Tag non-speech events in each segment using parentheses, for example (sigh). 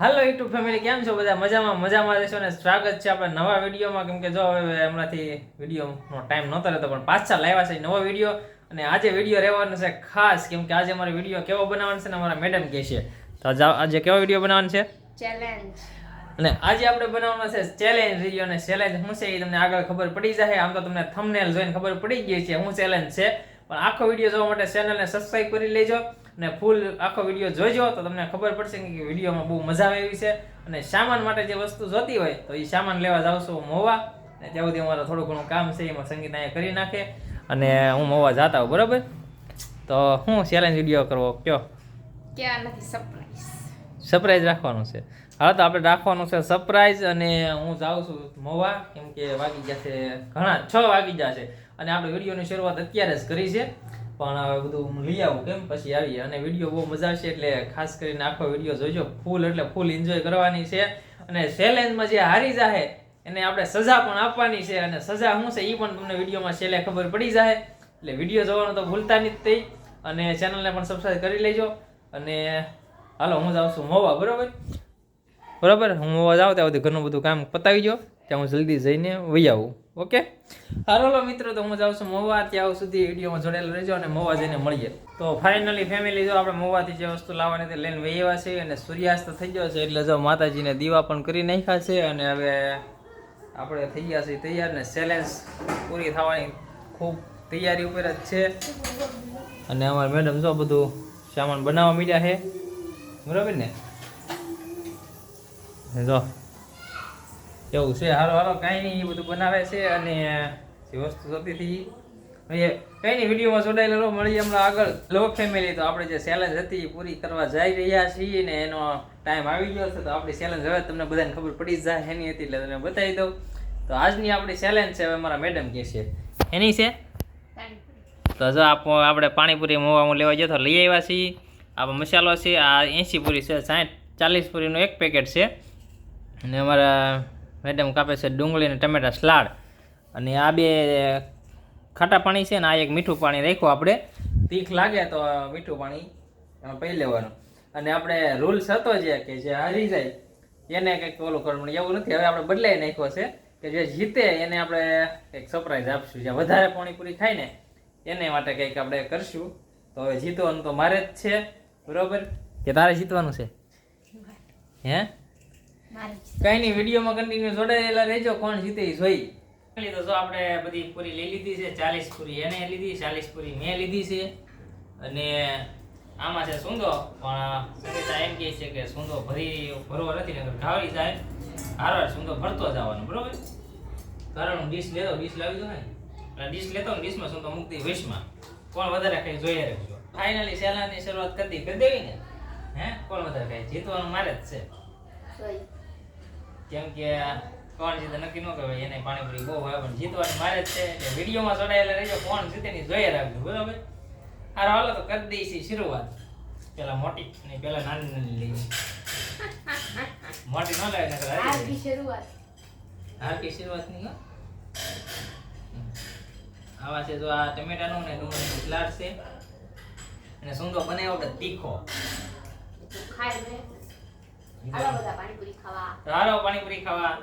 હાલો YouTube family કેમ છો બધા? મજામાં મજામાં રહેશો ને? સ્વાગત છે આપણે નવા વિડીયોમાં. કેમ કે જો હવે હમણાંથી વિડીયોનો ટાઈમ નહોતો રહેતો પણ પાછા લાવ્યા છે નવો વીડિયો. અને આજે વીડિયો રહેવાનો છે ખાસ કેમ કે આજે અમારો વીડિયો કેવો બનાવવાનો છે ને અમારા મેડમ કહે છે. તો આજે કેવો વીડિયો બનાવવાનો છે? ચેલેન્જ અને આજે આપણે બનાવવાનો છે ચેલેન્જ વીડિયો અને ચેલેન્જ શું છે એ તમને આગળ ખબર પડી જાય આમ તો તમને થંબનેલ જોઈને ખબર પડી ગઈ છે હું ચેલેન્જ છે. પણ આખો વીડિયો જોવા માટે ચેનલને સબસ્ક્રાઇબ કરી લેજો અને ફૂલ આખો વીડિયો જોજો તો તમને ખબર પડશે કે વિડીયોમાં બહુ મજા આવે એવી છે. અને સામાન માટે જે વસ્તુ જોતી હોય તો એ સામાન લેવા જાઉં છું મોવા. અને ત્યાં સુધી અમારું થોડું ઘણું કામ છે એમાં સંગીત અહીંયા કરી નાખે. અને હું મોવા જાતા હોઉં બરાબર? તો હું ચેલેન્જ વીડિયો કરવો કયો? ક્યાં નથી સરપ્રાઈઝ સરપ્રાઈઝ રાખવાનું છે. હા તો આપણે રાખવાનું છે સરપ્રાઈઝ અને હું જાઉં છું મોવા. કેમ કે વાગી ગયા છે ઘણા છ વાગી ગયા છે. અને આપણે વિડીયોની શરૂઆત અત્યારે જ કરી છે. પણ હવે બધું હું લઈ આવું કેમ? પછી આવીએ. અને વીડિયો બહુ મજા આવશે એટલે ખાસ કરીને આખો વીડિયો જોજો. ફૂલ એટલે ફૂલ એન્જોય કરવાની છે. અને ચેલેન્જમાં જે હારી જાહે, એને આપણે સજા પણ આપવાની છે. અને સજા શું છે? એ પણ તમને વિડીયોમાં છેલ્લે ખબર પડી જાય એટલે વીડિયો જોવાનું તો ભૂલતા નહીં તે અને ચેનલને પણ સબસ્ક્રાઈબ કરી લેજો. અને હાલો, હું જાઉં છું મોવા, બરાબર? બરાબર? હું મોવા જાઉં, ત્યાં સુધી ઘરનું બધું કામ પતાવી જો ત્યાં હું જલ્દી જઈને વહી આવું. ઓકે? હાલો મિત્રો, તો હું જાઉં છું મોવા ત્યાં સુધી વિડીયોમાં જોડેલા રહેજો અને મોવા જઈને મળીએ. તો ફાઇનલી ફેમિલી જો આપણે મોવાથી જે વસ્તુ લાવવાની તે લઈને વહી છે અને સૂર્યાસ્ત થઈ ગયો છે, એટલે જો માતાજીને દીવા પણ કરી નાખ્યા છે અને હવે આપણે થઈ ગયા છીએ તૈયાર ને ચેલેન્જ પૂરી થવાની ખૂબ તૈયારી ઉપર જ છે. અને અમારા મેડમ જો બધું સામાન બનાવવા મળ્યા છે. બરાબર ને? જો એવું છે હાલો હાલો કાંઈ નહીં એ બધું બનાવે છે અને જે વસ્તુ થતી હતી એ કંઈ નહીં વિડીયોમાં જોડાયેલા રહો મળીએ હમણાં આગળ. લો ફેમિલી તો આપણે જે ચેલેન્જ હતી એ પૂરી કરવા જઈ રહ્યા છીએ ને એનો ટાઈમ આવી ગયો છે તો આપણી ચેલેન્જ હવે તમને બધાને ખબર પડી જાય એની હતી એટલે તમને બતાવી દઉં. તો આજની આપણી ચેલેન્જ છે હવે મારા મેડમ કહે છે. એની છે? તો જો આપ આપણે પાણીપુરી મોવા હું લેવા ગયો તો લઈ આવ્યા છીએ. આ મસાલો છે આ એંસી પૂરી છે સાઠ ચાલીસ પૂરીનું એક પેકેટ છે. અને અમારા મેડમ કાપે છે ડુંગળી અને ટમેટા સલાડ. અને આ બે ખાટા પાણી છે ને, આ એક મીઠું પાણી રાખ્યું આપણે. તીખ લાગે તો મીઠું પાણી એમાં પી લેવાનું. અને આપણે રૂલ્સ હતો જે કે જે હારી જાય, એને કંઈક ઓલું કરવું એવું નથી, હવે આપણે બદલાઈ નાખ્યો છે કે જે જીતે એને આપણે કંઈક સરપ્રાઈઝ આપશું. જે વધારે પાણીપુરી ખાય ને, એને માટે કંઈક આપણે કરશું. તો હવે જીતવાનું તો મારે જ છે, બરોબર? કે તારે જીતવાનું છે? હે? કઈ નહીં વિડીયોમાં કન્ટિન્યુ જોડાયેલા રહેજો કોણ જીતે એ જોઈ. તો જો આપણે બધી પૂરી લઈ લીધી છે ચાલીસ પૂરી એને લીધી ચાલીસ પૂરી મેં લીધી છે. અને આમાં છે સુંદો પણ સંગીતા એમ કહે છે કે સુંદો ભરી ભરવો નથી નગર ઘાવડી જાય. હારવાર સુંદો ભરતો જવાનો બરોબર? કારણ હું ડીશ લેતો ડીશ લાવી દો ને. એટલે ડીશ લેતો ને ડીશમાં સુંદો મૂકતી વીસમાં. કોણ વધારે કંઈ જોઈએ રહેજો ફાઇનલી સેલાની શરૂઆત કરતી કરી દેવી ને? હે? કોણ વધારે ખાય? જીતવાનું મારે જ છે. કેમ કે કોણ જીતે નક્કી ન કહેવાય એને પાણીપુરી બહુ હોય પણ જીતવાની મારે જ છે. એટલે વિડીયોમાં જોડાયેલા રહેજો કોણ જીતે ની જોઈએ રાખજો બરાબર? હારો હાલો તો કરી દઈશી શરૂઆત. પેલા મોટી ને પેલા નાની નાની લઈ મોટી ન લાવે નકર હારી શરૂઆત જાય. શરૂઆત. હમ. આવા છે જો આ ટમેટાનું ને ડુંગળીનું સલાડ છે. અને સુંદો બનાવ્યો કે તીખો? ખાઈ ખાય ને બધા પાણીપુરી ખાવા. હાલો પાણીપુરી ખાવા.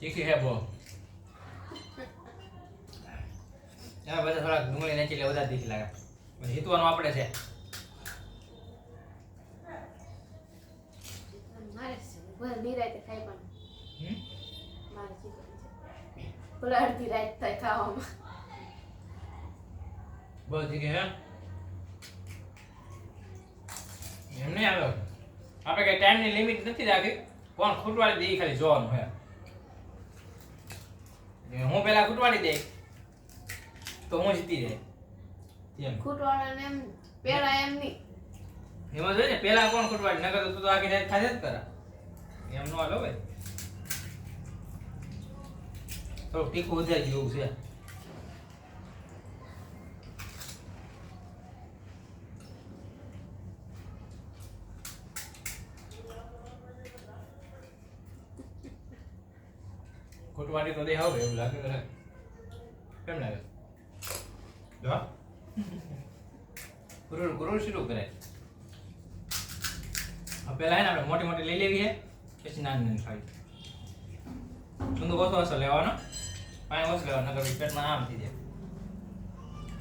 તીખી હે બહુ એમાં બધા થોડાક ડુંગળી નાખી એટલે વધારે તીખી લાગે. પણ જીતવાનું આપણે છે. મારે છે ભલે ખાઈ પણ હમ? મારે અડધી રાત થાય ખાવામાં બહુ તીખી હે એમ નહીં આવે આપણે કઈ ટાઈમની લિમિટ નથી રાખી કોણ ખૂટવાડી દે ખાલી જોવાનું હે એ હું પેલા ખૂટવાડી દે તો હું જીતી જાય એમ ખૂટવાળાને એમ પેલા એમ નહીં એમાં જોઈએ ને પેલા કોણ ખૂટવાડી નગર તો આખી રાત થાય જ કરા એમ નો હાલો ભાઈ થોડુંક તીખું વધારે જેવું છે. ખોટવાડી તો દેખાવ એવું લાગે કરે કેમ લાગે? જો કુરુર કુરુર શરૂ કરે હવે પહેલા હે ને આપણે મોટી મોટી લઈ લેવી છે પછી નાની નાની ખાવી ચૂંદો ઓછો ઓછો લેવાનો પાણી ઓછું લેવાનું નકર પછી પેટમાં આમ થઈ જાય.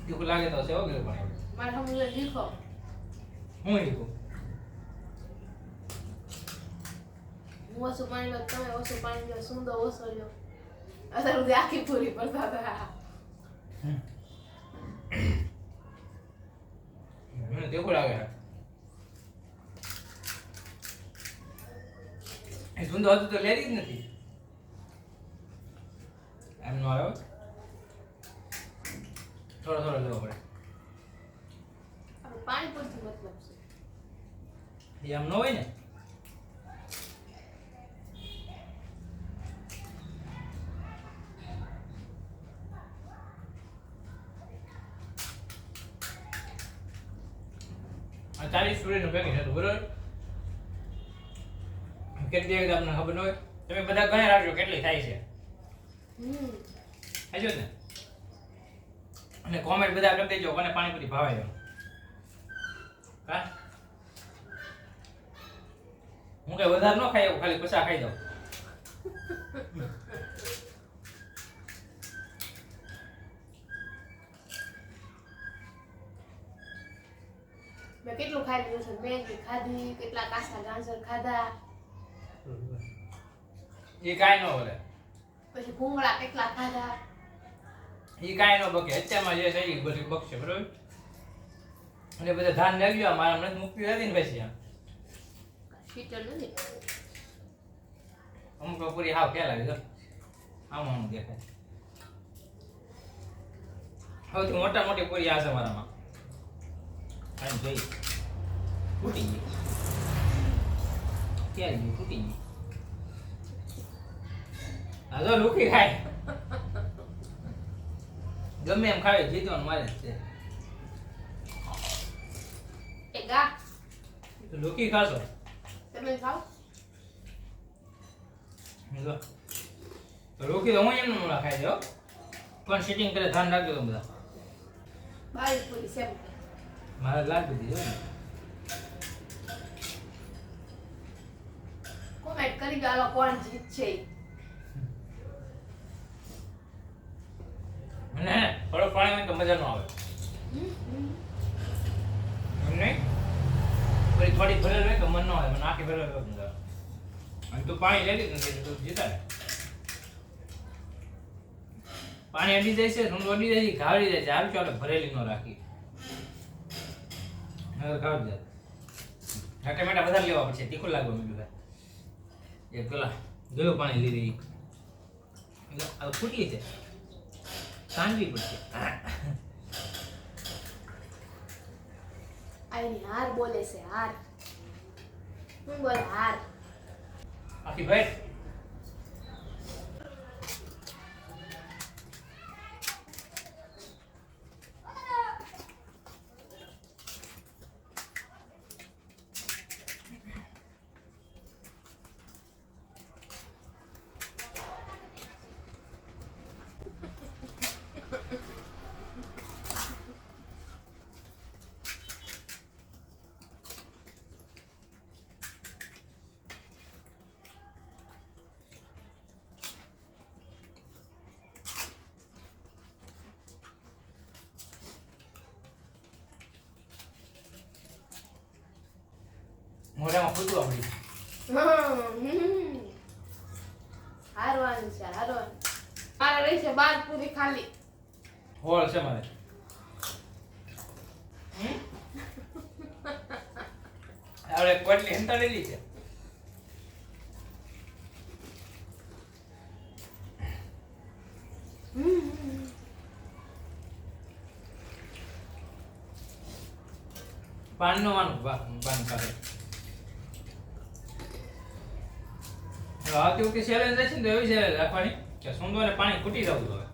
તીખું લાગે તો છે ગયું પણ મારે સમજો લીખો હું હું ઓછું પાણી લો તમે ઓછું પાણી લો સુંદર ઓછો લ્યો અત્યાર સુધી આખી પૂરી પડતા હતા. મને તીખું લાગે. એ હતું તો લેતી જ નથી. એમ નો આવ્યો થોડો થોડો લેવો પડે. પાણી મતલબ છે. એ આમ ન હોય ને? ચાલીસ સ્ટુડન્ટનું પેકેજ હતું બરોબર? કેટલી આવી તમને ખબર ન હોય? તમે બધા ગણે રાખજો કેટલી થાય છે? હજુ ને. અને કોમેન્ટ બધા કરી દેજો કોને પાણીપુરી ભાવે હા? હું કઈ વધારે ન ખાઈ એવું ખાલી પછા ખાઈ દઉં. મેં કેટલું ખાઈ લીધું છે? મેગી ખાધી કેટલા કાસા ગાજર ખાધા. એ કાંઈ ન બોલે પછી ભૂંગળા કેટલા ખાધા. એ કાંઈ ન બકે. અત્યારમાં જે છે એ બધી બકશે બરોબર? અને બધા ધાન લાગ્યું મારા મને જ મુક્તિ હતી ને પછી આમ. અમુક પૂરી હાવ ક્યાં જો આમ આમ દેખાય. સૌથી મોટા મોટી પૂરી આ છે મારામાં આમ જોઈ. ફૂટી ગઈ. ક્યાં ગયું ફૂટી ગઈ. આ જો લુકી ખાય. ગમે એમ ખાવે જીતવાનું મારે જ છે. એ ગા. લુકી ખાશો? તમે ખાઓ. જો તો લુકી તો હું એમને મોડા ખાઈ દો પણ સિટિંગ કરે ધ્યાન રાખજો તમે બધા. બાવી પૂરી સેમ મારે લાગી દીધી હો. કોમેન્ટ કરી દો હાલો કોણ જીતશે. મને હે ને થોડો પાણી હોય મજા ન આવે હમ, હમ. એમ નહીં? પછી થોડી ભરેલ હોય તો મન ન આવે મને આખી ભરેલ અને તું પાણી જ નથી તું જીતા ને પાણી અડી જાય છે રૂંડ અડી જાય છે ઘાવડી જાય છે. હારું ચાલે ભરેલી ન રાખી હવે ઘાવડી જાય. આ ટમેટા વધારે લેવા પડશે. તીખું લાગવા મીઠું ભાઈ એક પેલા ગયું પાણી લીધી ફૂટી છે. સાંજવી પડશે આ એની હાર બોલે છે હાર. હું બોલે હાર? આખી ભાઈ? મોઢામાં ખોટું આપડી. હારવાનું છે હારવાનું. મારે રહી છે બાર પૂરી ખાલી. હોળ છે મારે. આપણે કોટલી હંતાડેલી છે. પાનનો વાનું પાન કરે આવતી વખતે જાય હશે ને તો એવી ચેલેન્જ રાખવાની કે સુંદો ને પાણી ખૂટી જવું હવે.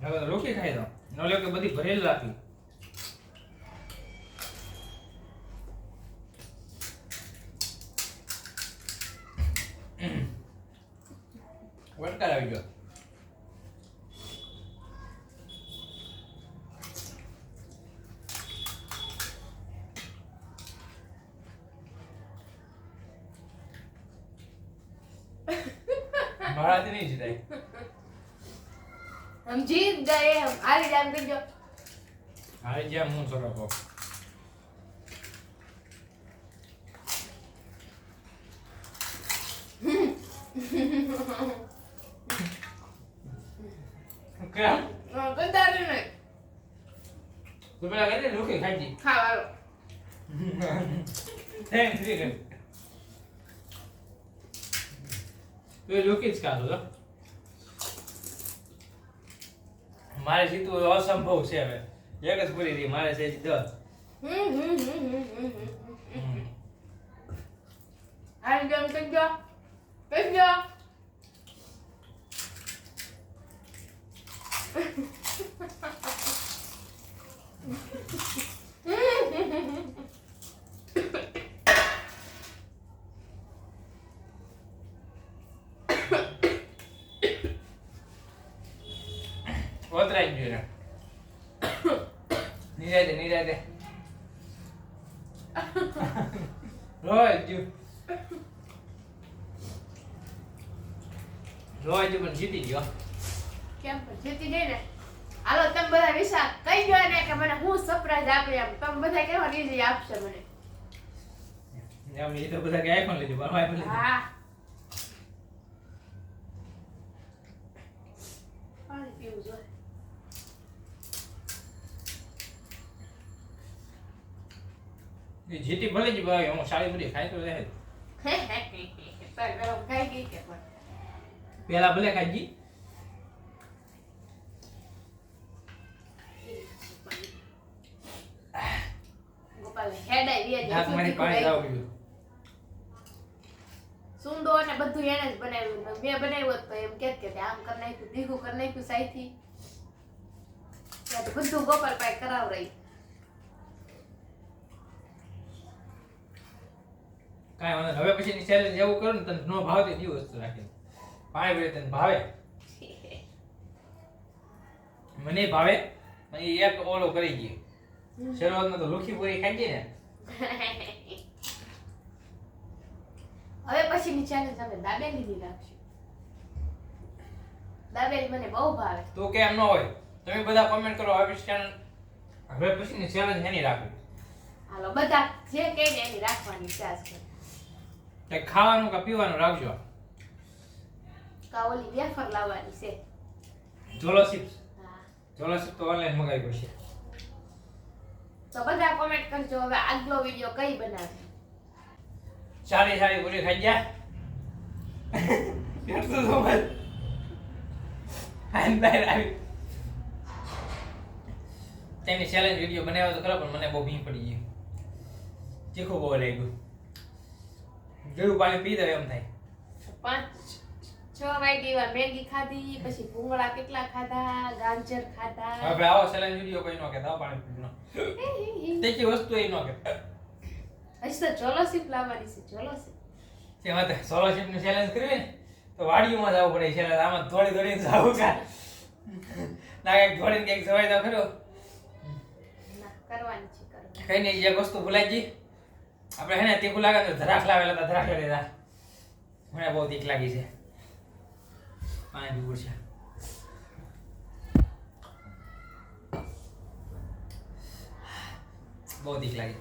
તો રોકી ખાઈ દો ન લ્યો કે બધી ભરેલ રાખી. વટકાર આવી ગયો. મારાથી નહીં. જીતાય સમજી જ ગયે હારી જામ કરજો હારી જામ હું સરખો એ લોકે જ કાઢો મારે જીતવું અસંભવ છે હવે. એક જ પૂરી રહી મારે છે દસ. હમ હમ હમ હારી વતરાઈ ગયું રે નિરાતે નિરાતે રોજ રોજ પણ જીતી ગયો કેમ પણ જીતી ગઈ ને તમે બધા વિશા કઈ ગયો ને કે મને હું સરપ્રાઈઝ આપી એમ તમે બધા કેવા નીજી આપશે મને એમ એ તો બધા કે આઈફોન લેજો બરાબર આઈફોન લેજો હા પાણી પીવું જો જીતી ભલે જ ભાઈ હું સારી બધી ખાઈ તો રહે પેલા ભલે ખાઈ ગઈ. ગોપાલ હેડાઈ વી નાક મારી પાણી લાવ ગયું સુંદો ને બધું એને જ બનાવ્યું મેં બનાવ્યું તો એમ કે આમ કરી નાખ્યું દીઘું કરી નાખ્યું સાઈથી. બધું ગોપાલ પાસે કરાવ રહી. કાંઈ વાંધો હવે પછીની ચેલેન્જ એવું કરો ને તને નો ભાવતી એવી વસ્તુ રાખી પાણી ભરે તને ભાવે? મને ભાવે? પણ એ એક ઓલો કરી ગયો. શરૂઆતમાં તો લુખી પૂરી ખાઈ ગઈ ને. હવે પછીની ચેલેન્જ અમે દાબેલીની રાખશું. દાબેલી મને બહુ ભાવે. તું કેમ ન હોય? તમે બધા કોમેન્ટ કરો હવે ચેનલ હવે પછીની ચેલેન્જ એની રાખવી. હાલો બધા જે કહે ને એની રાખવાની છે. કે ખાવાનું કે પીવાનું રાખજો. કા ઓલી વેફર લાવવાની છે. જોલો ચિપ્સ. જોલો ચિપ્સ તો ઓનલાઈન મંગાવી પડશે. તો બધા કોમેન્ટ કરજો હવે આગલો વિડિયો કઈ બનાવે સારી સારી પૂરી ખાઈ ગયા. (laughs) એટલું તો બસ. અંદર આવી. તેની ચેલેન્જ વીડિયો બનાવ્યો તો ખરો પણ મને બહુ ભીં પડી ગયું ચીખું બહુ લાગ્યું. જેવું પાણી પી દે એમ થાય. પાંચ છ વાગે વાર મેગી ખાધી પછી ભૂંગળા કેટલા ખાધા ગાજર ખાધા. હવે આવો ચેલેન્જ વિડિયો કોઈ નો કે હો પાણી પીવાનો. તેકી વસ્તુ એ નો કે. હજી તો ચોલોસીપ લાવવાની છે ચોલોસીપ. જે તો સ્કોલરશીપનું ચેલેન્જ કરવી ને તો વાડીઓમાં જવું પડે. છે આમાં દોડી દોડીને જવું કા? ના કંઈક દોડીને કંઈક જવાય તો ખરો. કરવાની છે કરવાની. કઈ નહીં એક વસ્તુ ભૂલાઈ ગઈ. આપણે હે ને તીખું લાગે તો ધરાક લાવેલા હતા, ધરાક લઈ લીધા મને બહુ તીખ લાગી છે. પાણી પીવું છે. બહુ તીખ લાગી.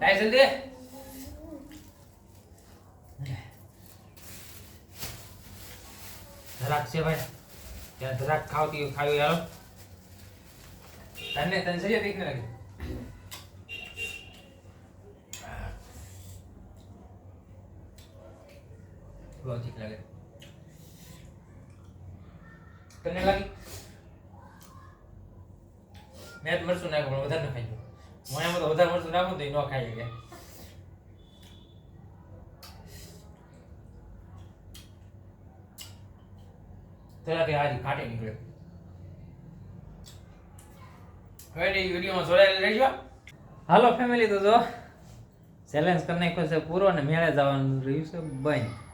લાય જલ્દી. ધરાક છે ભાઈ. ત્યાં ધરાક ખાવતી ખાવી યાર તને તને સહી તીખ લાગી? તીખ લાગે તને લાગી મેં તો મરચું નાખ્યું પણ વધારે ન ખાઈ એમાં તો વધારે મરચું નાખો તો એ ન ખાઈ ગયા તરાથી આજે ખાટી નીકળે હવે હાલો ફેમિલી તો જો ચેલેન્જ કરી નાખ્યો પૂરો ને મેળે જવાનું રહ્યું છે બંધ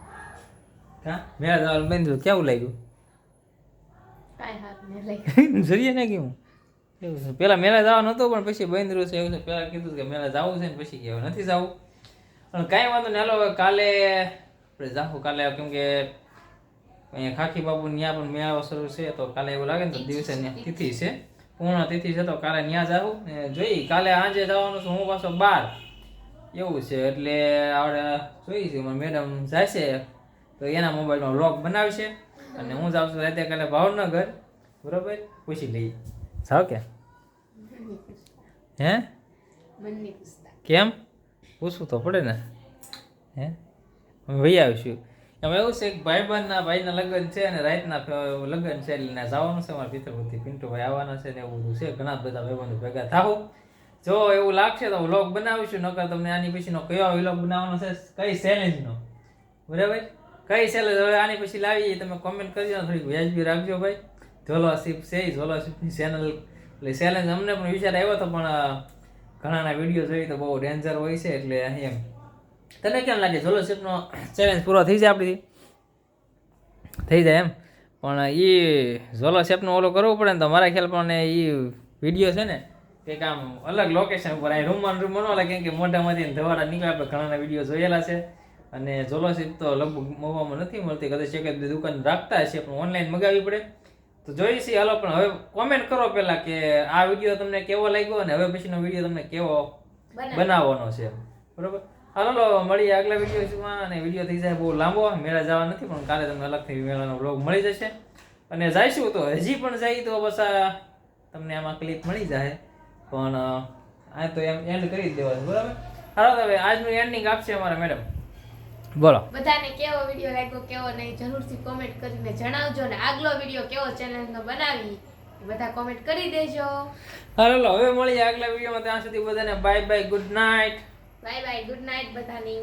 હા? મેળા જવાનું બંધ થયું. કેવું લાગ્યું? (laughs) જોઈએ ને કેવું? એવું પેલા મેળા જવાનું હતું પણ પછી બંધ રહ્યું છે. એવું છે. પેલા કીધું કે મેળા જવું છે ને પછી કહેવું નથી જવું. પણ કાંઈ વાંધો નહીં. હાલો કાલે આપણે જાહું. કાલે કેમ કે અહીંયા ખાખી બાપુ ત્યાં પણ મેળાવો શરૂ છે તો કાલે એવું લાગે ને તો દિવસે ત્યાં તિથિ છે. પૂર્ણ તિથિ છે તો કાલે ત્યાં જાઉં ને જોઈ કાલે આજે જવાનું છું. હું પાછો બાર. એવું છે. એટલે આપણે જોઈશું મેડમ જાય છે. તો એના મોબાઈલમાં વ્લોગ બનાવશે અને હું જાઉં છું રાતે કાલે ભાવનગર, બરોબર? પૂછી લઈએ. સાવ કે? હે? કેમ? પૂછવું તો પડે ને. હે? વહી આવીશું એમાં એવું છે કે ભાઈબંધના ભાઈના લગ્ન છે અને રાતના લગ્ન છે એટલે જવાનું છે. મારા પિતૃપતિ પિન્ટુભાઈ આવવાના છે ને એવું બધું છે. ઘણા બધા ભાઈબંધો ભેગા થાવું જો એવું લાગશે તો વ્લોગ બનાવીશું નકર તમને આની પછીનો કયો વ્લોગ બનાવવાનો છે કઈ ચેલેન્જનો બરાબર? કઈ ચેલેન્જ હવે આની પછી લાવી તમે કોમેન્ટ કરજો દો થોડીક વ્યાજબી રાખજો ભાઈ. ઝોલોશીપ છે ઝોલોશીપની ચેનલ એટલે ચેલેન્જ અમને પણ વિચાર આવ્યો હતો, પણ ઘણાના વીડિયો જોઈ તો બહુ ડેન્જર હોય છે, એટલે એમ. તને કેમ લાગે? ઝોલોશીપનો ચેલેન્જ પૂરો થઈ જાય આપણી થઈ જાય એમ. પણ એ ઝોલોશીપનું ઓલું કરવું પડે ને તો મારા ખ્યાલ પણ એ વીડિયો છે ને કંઈક આમ અલગ લોકેશન ઉપર અહીં રૂમમાં રૂમ લાગે, કેમ કે મોઢામાંથી ધવાડા નીકળે, આપણે ઘણાના વીડિયો જોયેલા છે. અને ઝોલોશીપ તો લગભગ મોવામાં નથી મળતી. કદાચ એક જ દુકાન રાખતા હશે પણ ઓનલાઈન મગાવવી પડે. તો જોઈ છીએ હાલો પણ હવે કોમેન્ટ કરો પહેલા કે આ વીડિયો તમને કેવો લાગ્યો અને હવે પછીનો વીડિયો તમને કેવો બનાવવાનો છે. બરોબર? હાલો મળીએ આગલા વિડીયોમાં અને વીડિયો થઈ જાય બહુ લાંબો. મેળા જવા નથી પણ કાલે તમને અલગથી મેળાનો બ્લોગ મળી જશે. અને જઈશું તો હજી પણ જાય તો બસ આ તમને આમાં ક્લિપ મળી જાય. પણ આ તો એમ એન્ડ કરી જ દેવાનું. બરાબર? હાલો હવે આજનું એન્ડિંગ આપશે અમારા મેડમ બોલો. બધાને કેવો વીડિયો લાગ્યો કેવો નહીં જરૂરથી કોમેન્ટ કરીને જણાવજો ને આગલો વીડિયો કેવો ચેનલનો બનાવી બધા કોમેન્ટ કરી દેજો. હાલો હવે મળીએ આગલા વિડીયોમાં. ત્યાં સુધી બધાને bye bye good night bye bye good night બધાની.